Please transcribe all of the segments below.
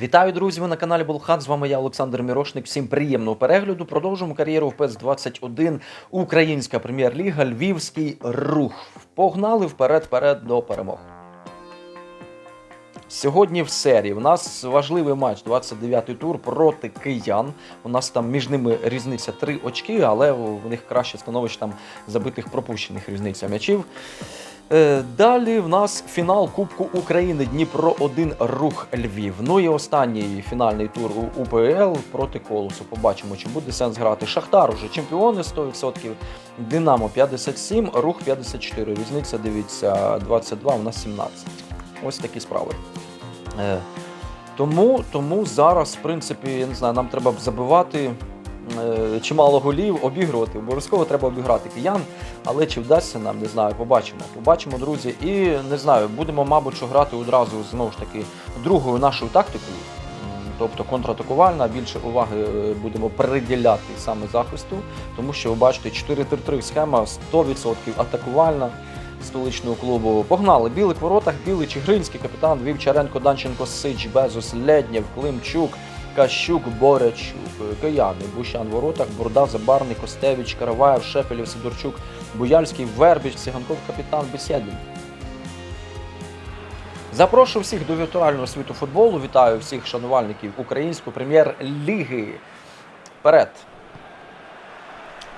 Вітаю, друзі! Ви на каналі Булхан. З вами я, Олександр Мірошник. Всім приємного перегляду. Продовжуємо кар'єру в ПЕС 21 Українська прем'єр-ліга, Львівський рух. Погнали вперед-вперед до перемог. Сьогодні в серії у нас важливий матч, 29-й тур проти киян. У нас там між ними різниця 3 очки, але у них краще становище там забитих пропущених різниця м'ячів. Е, Далі в нас фінал Кубку України Дніпро 1 рух Львів. Ну і останній фінальний тур у УПЛ проти Колосу. Побачимо, чи буде сенс грати. Шахтар уже чемпіони 100%. Динамо 57, рух 54. Різниця, дивіться, 22, у нас 17. Ось такі справи. Е, Тому, тому зараз, в принципі, я не знаю, нам треба б забивати чимало голів, обігрувати. Обов'язково треба обіграти киян, але чи вдасться нам, не знаю, побачимо. Побачимо, друзі. І не знаю, будемо, мабуть, що грати одразу знову ж таки другою нашою тактикою. Тобто контратакувальна, більше уваги е, будемо приділяти саме захисту, тому що ви бачите 4-3-3 схема 100% атакувальна столичного клубу. Погнали. Білих воротах, білий Чигринський, капітан Вівчаренко, Данченко, Сич, Безус, Леднєв, Климчук, Кащук, Борячук, Кияни, Бущан воротах, Бурда, Забарний, Костевич, Караваєв, Шепелів, Сидорчук, Буяльський, Вербіч, Циганков, капітан Бесєдін. Запрошую всіх до віртуального світу футболу. Вітаю всіх шанувальників української прем'єр-ліги. Вперед!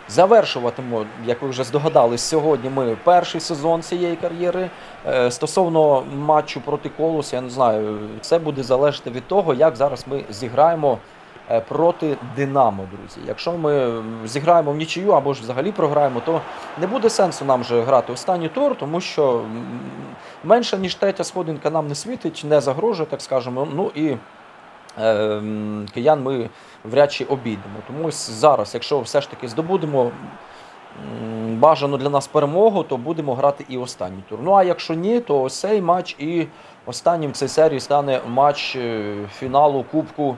Завершуватимемо, як ви вже здогадались, сьогодні ми перший сезон цієї кар'єри. Е, Стосовно матчу проти Колосу, я не знаю, це буде залежати від того, як зараз ми зіграємо е, проти Динамо, друзі. Якщо ми зіграємо в нічию або ж взагалі програємо, то не буде сенсу нам вже грати останній тур, тому що менше ніж третя сходинка нам не світить, не загрожує, так скажемо. Ну і киян ми вряд чи обійдемо. Тому зараз, якщо все ж таки здобудемо бажану для нас перемогу, то будемо грати і останній тур. Ну а якщо ні, то цей матч і останнім в цій серії стане матч е, фіналу Кубку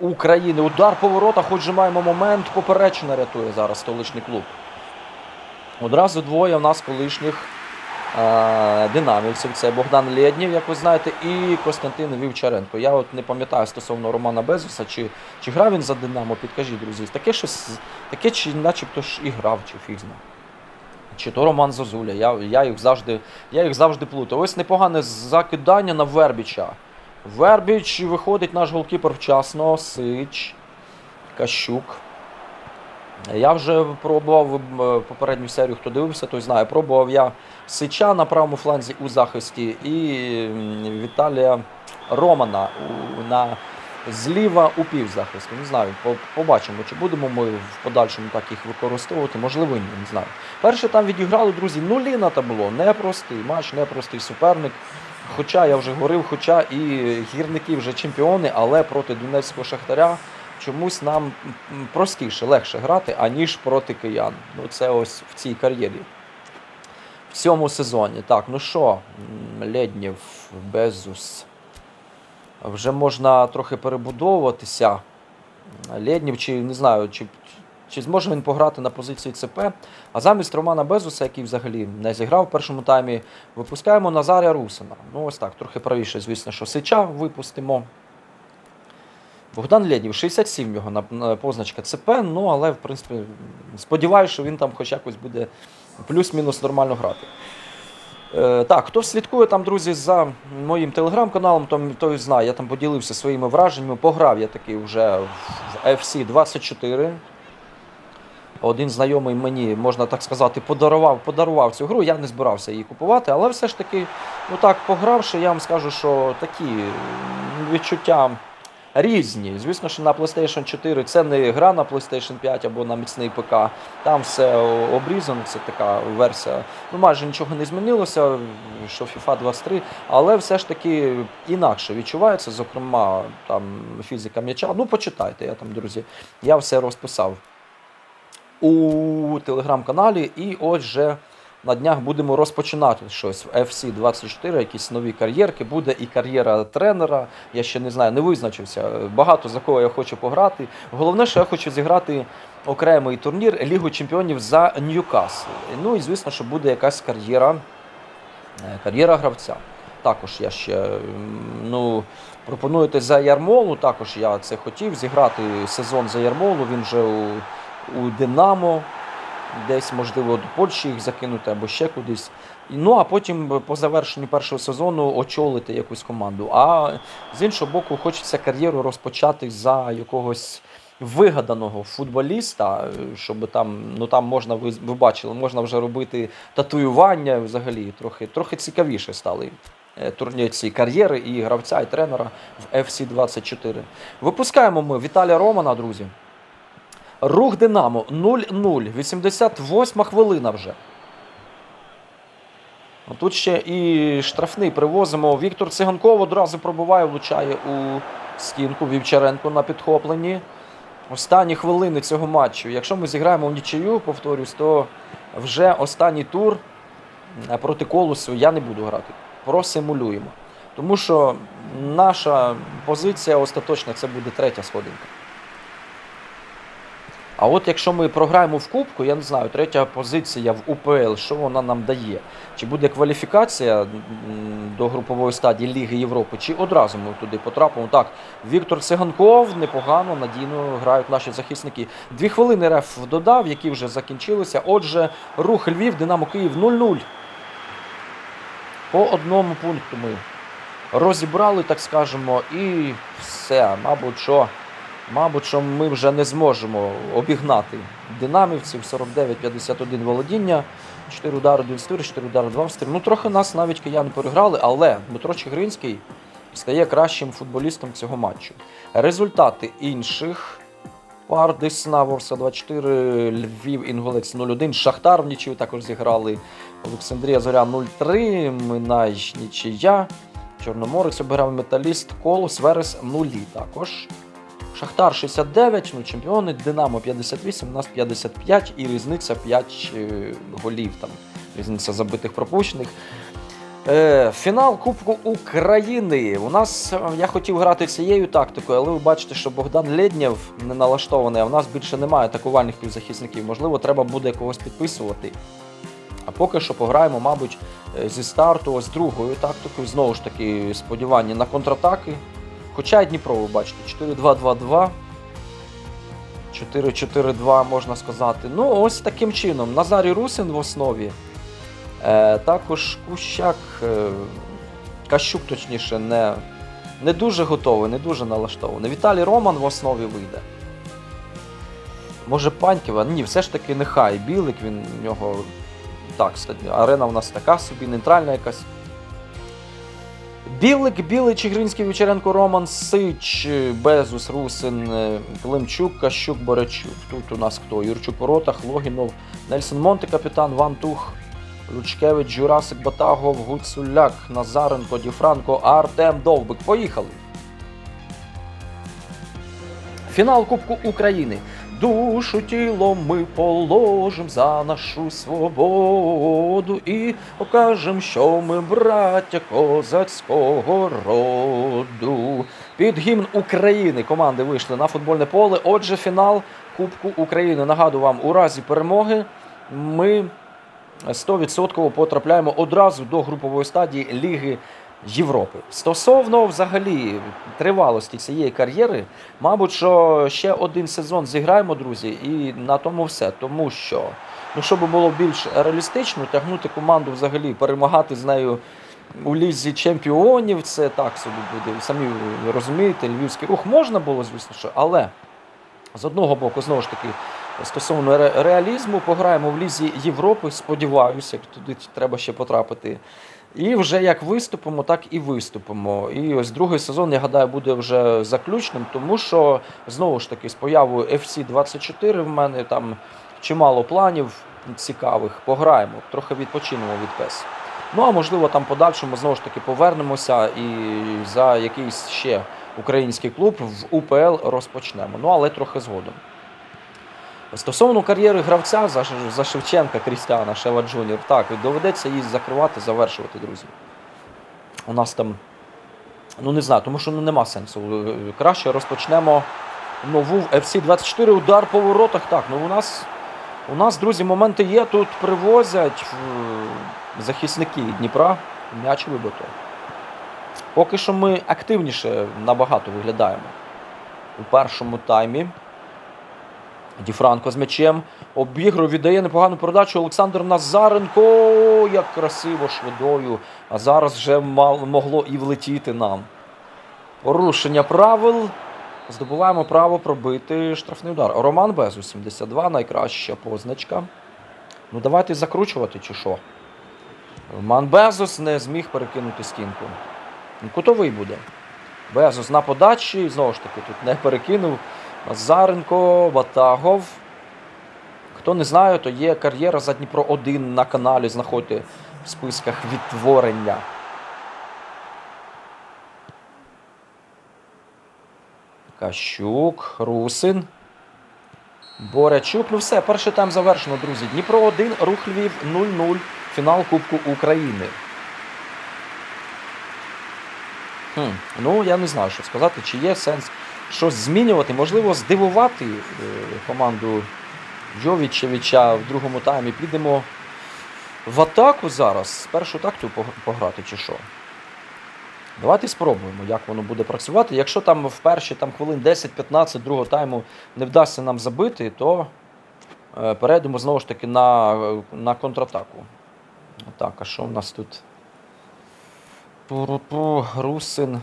України. Удар по хоч же маємо момент, поперечина рятує зараз столичний клуб. Одразу двоє в нас колишніх динамівців. Це Богдан Лєднєв, як ви знаєте, і Костянтин Вівчаренко. Я от не пам'ятаю стосовно Романа Безуса, чи, чи грав він за Динамо, підкажіть, друзі. Таке щось, таке чи начебто ж і грав, чи фіг знає. Чи то Роман Зозуля. Я, я, їх завжди, я їх завжди плутаю. Ось непогане закидання на Вербіча. Вербіч виходить наш голкіпер вчасно, Сич, Кащук. Я вже пробував е, попередню серію, хто дивився, той знає. Пробував я Сича на правому фланзі у захисті і Віталія Романа на зліва у півзахисті. Не знаю, побачимо, чи будемо ми в подальшому так їх використовувати. Можливо, ні, не знаю. Перше там відіграли, друзі, нулі на табло. Непростий матч, непростий суперник. Хоча я вже говорив, хоча і гірники вже чемпіони, але проти Донецького Шахтаря чомусь нам простіше, легше грати, аніж проти киян. Ну, це ось в цій кар'єрі. В цьому сезоні. Так, ну що, Леднєв, Безус. Вже можна трохи перебудовуватися. Леднєв, чи не знаю, чи, чи зможе він пограти на позиції ЦП. А замість Романа Безуса, який взагалі не зіграв в першому таймі, випускаємо Назаря Русина. Ну, ось так, трохи правіше, звісно, що Сича випустимо. Богдан Лєднів, 67 його на- на позначка ЦП, ну але в принципі сподіваюся, що він там хоч якось буде плюс-мінус нормально грати. Е, так, хто слідкує там, друзі, за моїм телеграм-каналом, то той знає, я там поділився своїми враженнями. Пограв я таки вже в FC 24. Один знайомий мені, можна так сказати, подарував, подарував цю гру. Я не збирався її купувати, але все ж таки, ну так, погравши, я вам скажу, що такі відчуття різні. Звісно, що на PlayStation 4 це не гра на PlayStation 5 або на міцний ПК. Там все обрізано, це така версія. Ну, майже нічого не змінилося, що FIFA 23, але все ж таки інакше відчувається, зокрема, там фізика м'яча. Ну, почитайте, я там, друзі, я все розписав у телеграм-каналі. І ось вже на днях будемо розпочинати щось в FC 24, якісь нові кар'єрки. Буде і кар'єра тренера. Я ще не знаю, не визначився. Багато за кого я хочу пограти. Головне, що я хочу зіграти окремий турнір Лігу Чемпіонів за Ньюкасл. Ну і звісно, що буде якась кар'єра, е, кар'єра гравця. також я ще ну, пропонуєте за Ярмолу. Також я це хотів зіграти сезон за Ярмолу. Він вже у, у Динамо, десь, можливо, до Польщі їх закинути або ще кудись. Ну, а потім по завершенню першого сезону очолити якусь команду. А з іншого боку, хочеться кар'єру розпочати за якогось вигаданого футболіста, е, щоб там, ну там можна, ви, бачили, можна вже робити татуювання взагалі. Трохи, трохи цікавіше стали е, турні ці кар'єри і гравця, і тренера в FC 24. Випускаємо ми Віталія Романа, друзі. Рух Динамо 0-0. 88 хвилина вже. Тут ще і штрафний привозимо. Віктор Циганков одразу пробиває, влучає у стінку Вівчаренко на підхопленні. Останні хвилини цього матчу. Якщо ми зіграємо в нічию, повторюсь, то вже останній тур е, проти колосу я не буду грати. Просимулюємо. Тому що наша позиція остаточна це буде третя сходинка. А от якщо ми програємо в Кубку, я не знаю, третя позиція в УПЛ, що вона нам дає? Чи буде кваліфікація до групової стадії Ліги Європи, чи одразу ми туди потрапимо? Так, Віктор Циганков непогано, надійно грають наші захисники. Дві хвилини реф додав, які вже закінчилися. Отже, рух Львів, Динамо Київ 0-0. По одному пункту ми розібрали, так скажемо, і все. Мабуть, що. Мабуть, що ми вже не зможемо обігнати динамівців 49-51 володіння, 4 удари 1 стир, 4 удари 2 стир. Ну, трохи нас навіть кияни переграли, але Дмитро Чигиринський стає кращим футболістом цього матчу. Результати інших пар Десна, Ворса 24, Львів, Інгулець 0-1, Шахтар в нічию також зіграли. Олександрія Зоря 0-3, Минай нічия, Чорноморець обіграв металіст, Колос, Верес 0 також. Шахтар 69, ну чемпіони, Динамо 58, у нас 55 і різниця 5 е, голів. Там різниця забитих пропущених. Е, фінал Кубку України. У нас е, я хотів грати цією тактикою, але ви бачите, що Богдан Леднєв не налаштований, а в нас більше немає атакувальних півзахисників. Можливо, треба буде когось підписувати. А поки що пограємо, мабуть, зі старту ось другою тактикою. Знову ж таки, сподівання на контратаки. Хоча і Дніпро, ви бачите, 4-2-2-2. 4-4-2, можна сказати. Ну, ось таким чином. Назарій Русин в основі. Е, також Кущак, е, Кащук, точніше, не, не дуже готовий, не дуже налаштований. Віталій Роман в основі вийде. Може Паньківа? Ні, все ж таки нехай. Білик, він в нього. Так, арена у нас така собі, нейтральна якась. Білик, Білий, Чигиринський, Вечеренко, Роман, Сич, Безус, Русин, е, Климчук, Кащук, Борячук. Тут у нас хто? Юрчук Воротах, Логінов, Нельсон Монте, капітан, Вантух, Лучкевич, Журасик, Батагов, Гуцуляк, Назаренко, Діфранко, Артем Довбик. Поїхали. Фінал Кубку України. Душу тіло ми положим за нашу свободу і покажем, що ми браття козацького роду. Під гімн України команди вийшли на футбольне поле. Отже, фінал Кубку України. Нагадую вам, у разі перемоги ми 100% потрапляємо одразу до групової стадії Ліги Європи. Стосовно взагалі тривалості цієї кар'єри, мабуть, що ще один сезон зіграємо, друзі, і на тому все. Тому що, ну, щоб було більш реалістично, тягнути команду взагалі, перемагати з нею у лізі чемпіонів, це так собі буде. Самі розумієте, львівський рух можна було, звісно, що, але з одного боку, знову ж таки, стосовно ре- реалізму, пограємо в Лізі Європи, сподіваюся, туди треба ще потрапити. І вже як виступимо, так і виступимо. І ось другий сезон, я гадаю, буде вже заключним, тому що знову ж таки з появою FC 24 в мене там чимало планів цікавих. Пограємо, трохи відпочинемо від PES. Ну а можливо, там подальшому знову ж таки повернемося і за якийсь ще український клуб в УПЛ розпочнемо. Ну але трохи згодом. Стосовно кар'єри гравця за, Шевченка Крістіана Шева Джуніор, так, доведеться її закривати, завершувати, друзі. У нас там, ну не знаю, тому що ну, нема сенсу. Е, Краще розпочнемо нову в FC 24 удар по воротах. Так, ну у нас, у нас, друзі, моменти є. Тут привозять е, захисники Дніпра. М'яч вибито. Поки що ми активніше набагато виглядаємо. У першому таймі. Ді Франко з м'ячем. Обігрує, віддає непогану передачу. Олександр Назаренко. Як красиво швидою. А зараз вже могло і влетіти нам. Порушення правил. Здобуваємо право пробити штрафний удар. Роман Безу, 72, найкраща позначка. Ну давайте закручувати чи що. Роман Безос не зміг перекинути стінку. Ну, Кутовий буде. Безос на подачі. Знову ж таки, тут не перекинув. Назаренко, Ватагов. Хто не знає, то є кар'єра за Дніпро 1 на каналі. Знаходьте в списках відтворення. Кащук, Русин. Борячук. Ну все, перший тайм завершено, друзі. Дніпро 1, рух Львів 0-0. Фінал Кубку України. Хм, ну, я не знаю, що сказати, чи є сенс щось змінювати. Можливо, здивувати е, команду Йовічевича в другому таймі. Підемо в атаку зараз. Першу тактику пограти, чи що. Давайте спробуємо, як воно буде працювати. Якщо там в перші там, хвилин 10-15 другого тайму не вдасться нам забити, то е, перейдемо знову ж таки на, на контратаку. Так, а що в нас тут? Русин.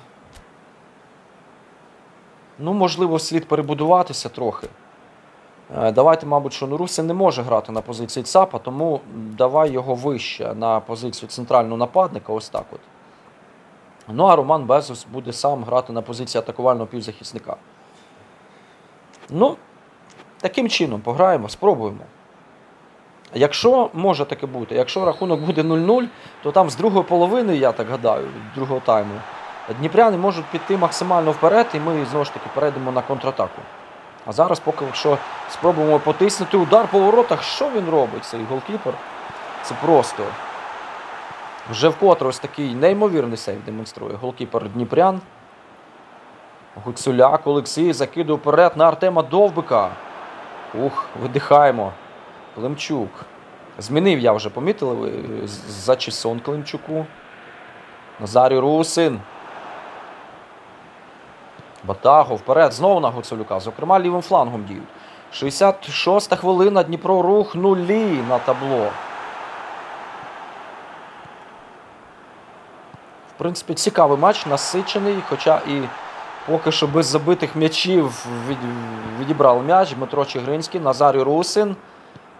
Ну, можливо, слід перебудуватися трохи. Е, Давайте, мабуть, що Нурусин не може грати на позиції ЦАПа, тому давай його вище на позицію центрального нападника, ось так от. Ну, а Роман Безос буде сам грати на позиції атакувального півзахисника. Ну, таким чином пограємо, спробуємо. Якщо може таке бути, якщо рахунок буде 0-0, то там з другої половини, я так гадаю, другого тайму, дніпряни можуть піти максимально вперед, і ми знову ж таки перейдемо на контратаку. А зараз, поки що спробуємо потиснути удар по воротах, що він робить, цей голкіпер? Це просто. Вже вкотре ось такий неймовірний сейв демонструє голкіпер Дніпрян. Гуцуляк Олексій закидує вперед на Артема Довбика. Ух, видихаємо. Климчук. Змінив я вже, помітили ви з- за чесон Климчуку. Назарій Русин. Батаго вперед. Знову на Гуцулюка. Зокрема, лівим флангом діють. 66-та хвилина. Дніпро рух нулі на табло. В принципі, цікавий матч, насичений, хоча і поки що без забитих м'ячів відібрав м'яч Дмитро Чигринський, Назарій Русин.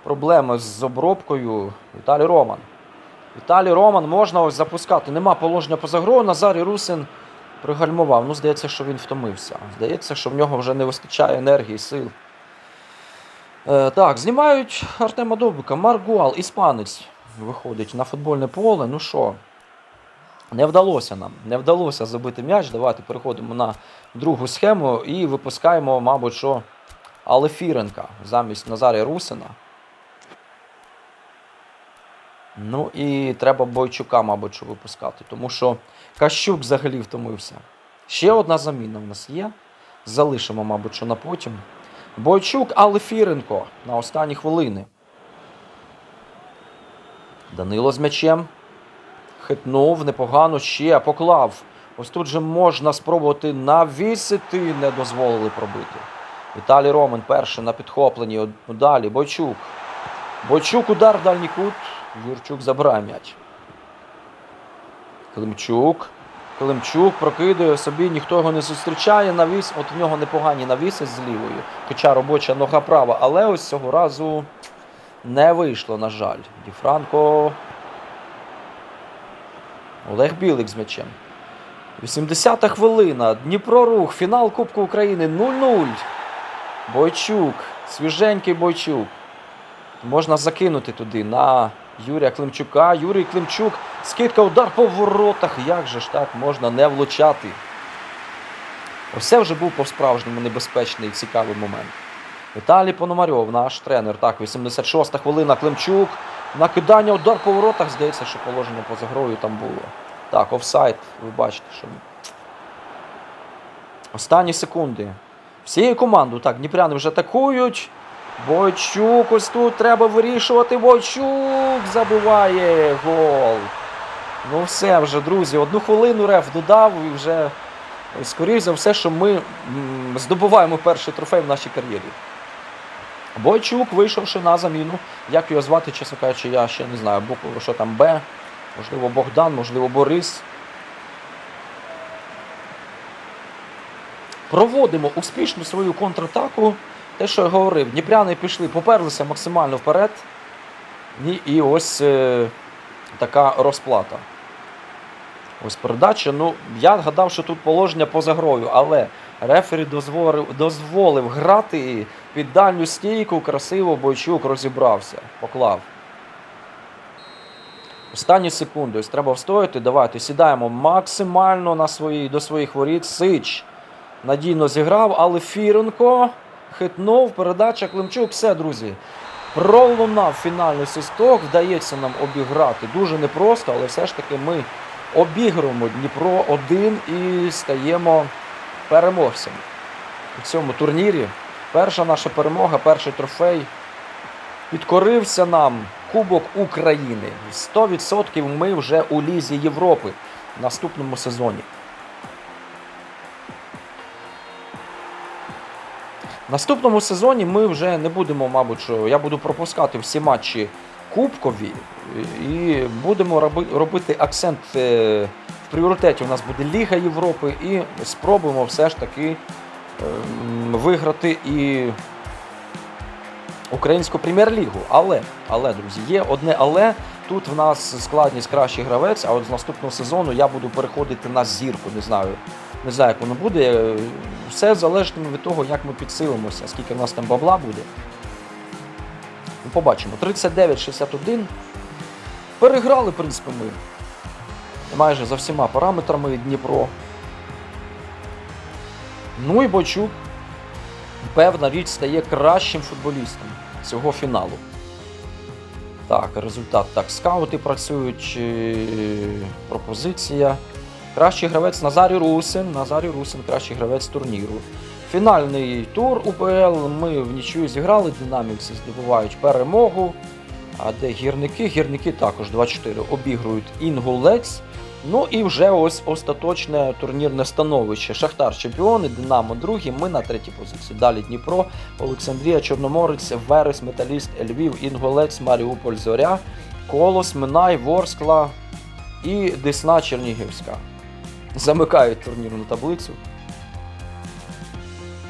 Проблеми з обробкою Віталій Роман. Віталій Роман можна ось запускати. Нема положення поза грою. Назарій Русин пригальмував. Ну, здається, що він втомився. Здається, що в нього вже не вистачає енергії, сил. Е, так, знімають Артема Довбика. Маргуал, іспанець, виходить на футбольне поле. Ну що, не вдалося нам. Не вдалося забити м'яч. Давайте переходимо на другу схему і випускаємо, мабуть, що Алефіренка замість Назарія Русина. Ну і треба Бойчука, мабуть, що випускати, тому що Кащук взагалі втомився. Ще одна заміна в нас є. Залишимо, мабуть, що на потім. Бойчук, Алефіренко на останні хвилини. Данило з м'ячем. Хитнув непогано ще поклав. Ось тут же можна спробувати навісити, не дозволили пробити. Віталій Роман перший на підхопленні. Далі Бойчук. Бойчук удар в дальній кут. Юрчук забирає м'яч. Климчук. Климчук прокидує собі, ніхто його не зустрічає. Навіс, от в нього непогані навіси з лівої, хоча робоча нога права. Але ось цього разу не вийшло, на жаль. Ді Франко. Олег Білик з м'ячем. 80-та хвилина. Дніпро рух. Фінал Кубку України 0-0. Бойчук. Свіженький Бойчук. Можна закинути туди на Юрія Климчука. Юрій Климчук. Скидка, удар по воротах. Як же ж так можна не влучати? Це вже був по-справжньому небезпечний і цікавий момент. Віталій Пономарьов, наш тренер. Так, 86-та хвилина. Климчук. Накидання, удар по воротах. Здається, що положення поза грою там було. Так, офсайд. Ви бачите, що. Останні секунди. Всією командою. Так, Дніпряни вже атакують. Бойчук ось тут треба вирішувати. Бойчук забиває гол. Ну все вже, друзі, одну хвилину реф додав і вже, скоріш за все, що ми здобуваємо перший трофей в нашій кар'єрі. Бойчук, вийшовши на заміну. Як його звати, чесно кажучи, я ще не знаю. Що там Б, можливо, Богдан, можливо, Борис. Проводимо успішну свою контратаку. Те, що я говорив, Дніпряни пішли, поперлися максимально вперед. І, ось е, така розплата. Ось передача. Ну, я гадав, що тут положення поза грою, але рефері дозволив, дозволив грати під дальню стійку, красиво Бойчук розібрався, поклав. Останні секунди, ось треба встояти. Давайте сідаємо максимально на свої, до своїх воріт. Сич надійно зіграв, але Фіренко хитнув. Передача Климчук. Все, друзі. Пролунав фінальний свисток. Вдається нам обіграти. Дуже непросто, але все ж таки ми обігруємо Дніпро 1 і стаємо переможцями у цьому турнірі. Перша наша перемога, перший трофей. Підкорився нам Кубок України. 100% ми вже у Лізі Європи в наступному сезоні. Наступному сезоні ми вже не будемо, мабуть, що я буду пропускати всі матчі кубкові і будемо робити акцент е, в пріоритеті. У нас буде Ліга Європи і спробуємо все ж таки ем, виграти і українську прем'єр-лігу. Але, але, друзі, є одне але. Тут в нас складність кращий гравець, а от з наступного сезону я буду переходити на зірку. Не знаю, не знаю, як воно буде. Е, Все залежатиме від того, як ми підсилимося, скільки в нас там бабла буде. Ну, побачимо. 39-61. Переграли, в принципі, ми. Майже за всіма параметрами Дніпро. Ну і Бочук, певна річ, стає кращим футболістом цього фіналу. Так, результат. Так, скаути працюють. е, Пропозиція. Кращий гравець Назарій Русин. Назарій Русин, кращий гравець турніру. Фінальний тур УПЛ. Ми в нічию зіграли. Динамікси здобувають перемогу. А де гірники? Гірники також 2-4 обігрують Інгулець. Ну і вже ось остаточне турнірне становище. Шахтар чемпіони, Динамо другі, ми на третій позиції. Далі Дніпро, Олександрія, Чорноморець, Верес, Металіст, Львів, Інгулець, Маріуполь, Зоря, Колос, Минай, Ворскла і Десна Чернігівська. Замикають турнірну таблицю.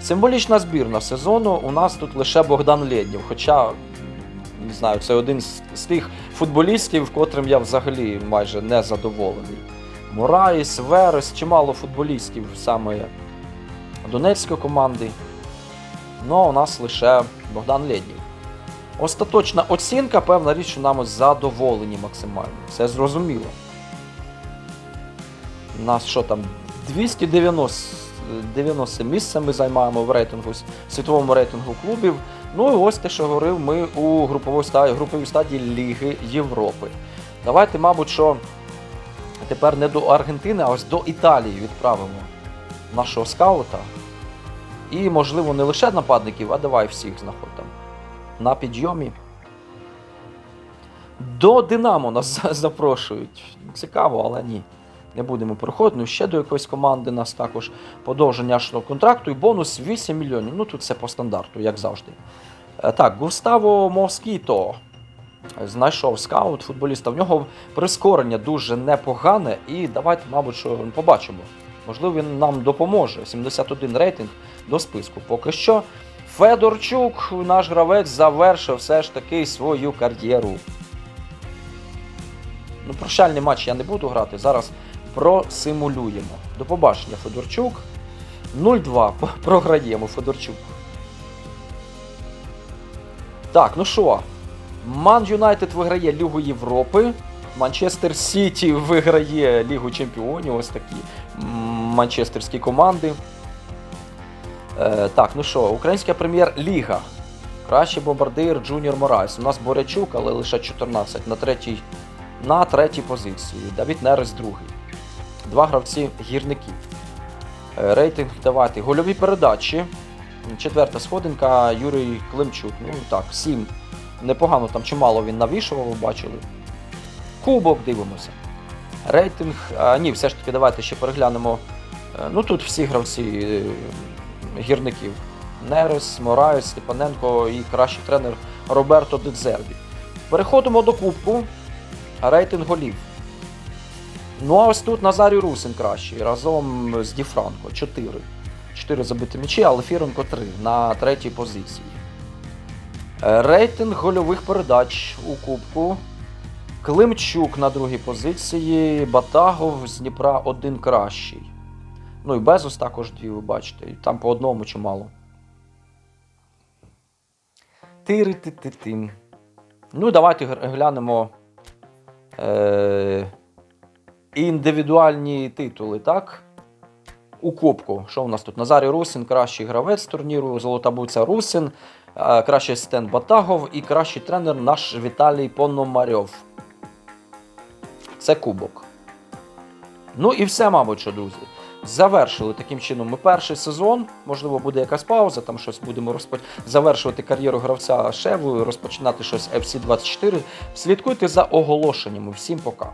Символічна збірна сезону. У нас тут лише Богдан Лєднєв. Хоча, не знаю, це один з, тих футболістів, котрим я взагалі майже не задоволений. Мораїс, Верес, чимало футболістів саме Донецької команди. Ну а у нас лише Богдан Лєднєв. Остаточна оцінка, певна річ, що нами задоволені максимально. Це зрозуміло. У нас що там? 290 90 місце ми займаємо в рейтингу, світовому рейтингу клубів. Ну і ось те, що говорив, ми у груповій стадії, груповій стадії Ліги Європи. Давайте, мабуть, що тепер не до Аргентини, а ось до Італії відправимо нашого скаута. І, можливо, не лише нападників, а давай всіх знаходимо. На підйомі. До Динамо нас запрошують. Цікаво, але ні. Не будемо переходити. Ну, ще до якоїсь команди нас також подовження контракту і бонус 8 мільйонів. Ну тут це по стандарту, як завжди. Е, Так, Густаво Москіто знайшов скаут футболіста. В нього прискорення дуже непогане. І давайте, мабуть, що побачимо. Можливо, він нам допоможе. 71 рейтинг до списку. Поки що. Федорчук, наш гравець, завершив все ж таки свою кар'єру. Ну, прощальний матч я не буду грати. Зараз просимулюємо. До побачення, Федорчук. 0-2. Програємо Федорчук. Так, ну що? Ман Юнайтед виграє Лігу Європи. Манчестер Сіті виграє Лігу Чемпіонів. Ось такі манчестерські команди. Е, так, ну що, Українська прем'єр-ліга. Кращий бомбардир Джуніор Морайс. У нас Борячук, але лише 14 на третій, на третій позиції. Давід Нерес другий. Два гравці гірників. Е, Рейтинг давати. Гольові передачі. Четверта сходинка Юрій Климчук. Ну так, сім. Непогано там чимало він навішував, ви бачили. Кубок дивимося. Рейтинг. А, ні, все ж таки, давайте ще переглянемо. Е, Ну тут всі гравці е, гірників. Нерес, Мораєс, Степаненко і кращий тренер Роберто Дедзербі. Переходимо до кубку. Рейтинг голів. Ну а ось тут Назарій Русин кращий разом з Ді Франко. 4. 4 забиті м'ячі, але Фіренко 3 на третій позиції. Е, Рейтинг гольових передач у кубку. Климчук на другій позиції, Батагов з Дніпра один кращий. Ну і Безус також дві, ви бачите. Там по одному чимало. тири ти ти тим Ну, давайте глянемо е- індивідуальні титули, так? У Кубку. Що у нас тут? Назарій Русин, кращий гравець турніру, Золота Буця Русин, е, кращий асистент Батагов і кращий тренер наш Віталій Пономарьов. Це кубок. Ну і все, мабуть, що, друзі. Завершили таким чином ми перший сезон. Можливо, буде якась пауза, там щось будемо розпо... завершувати кар'єру гравця Шеву, розпочинати щось FC24. Слідкуйте за оголошеннями. Всім пока.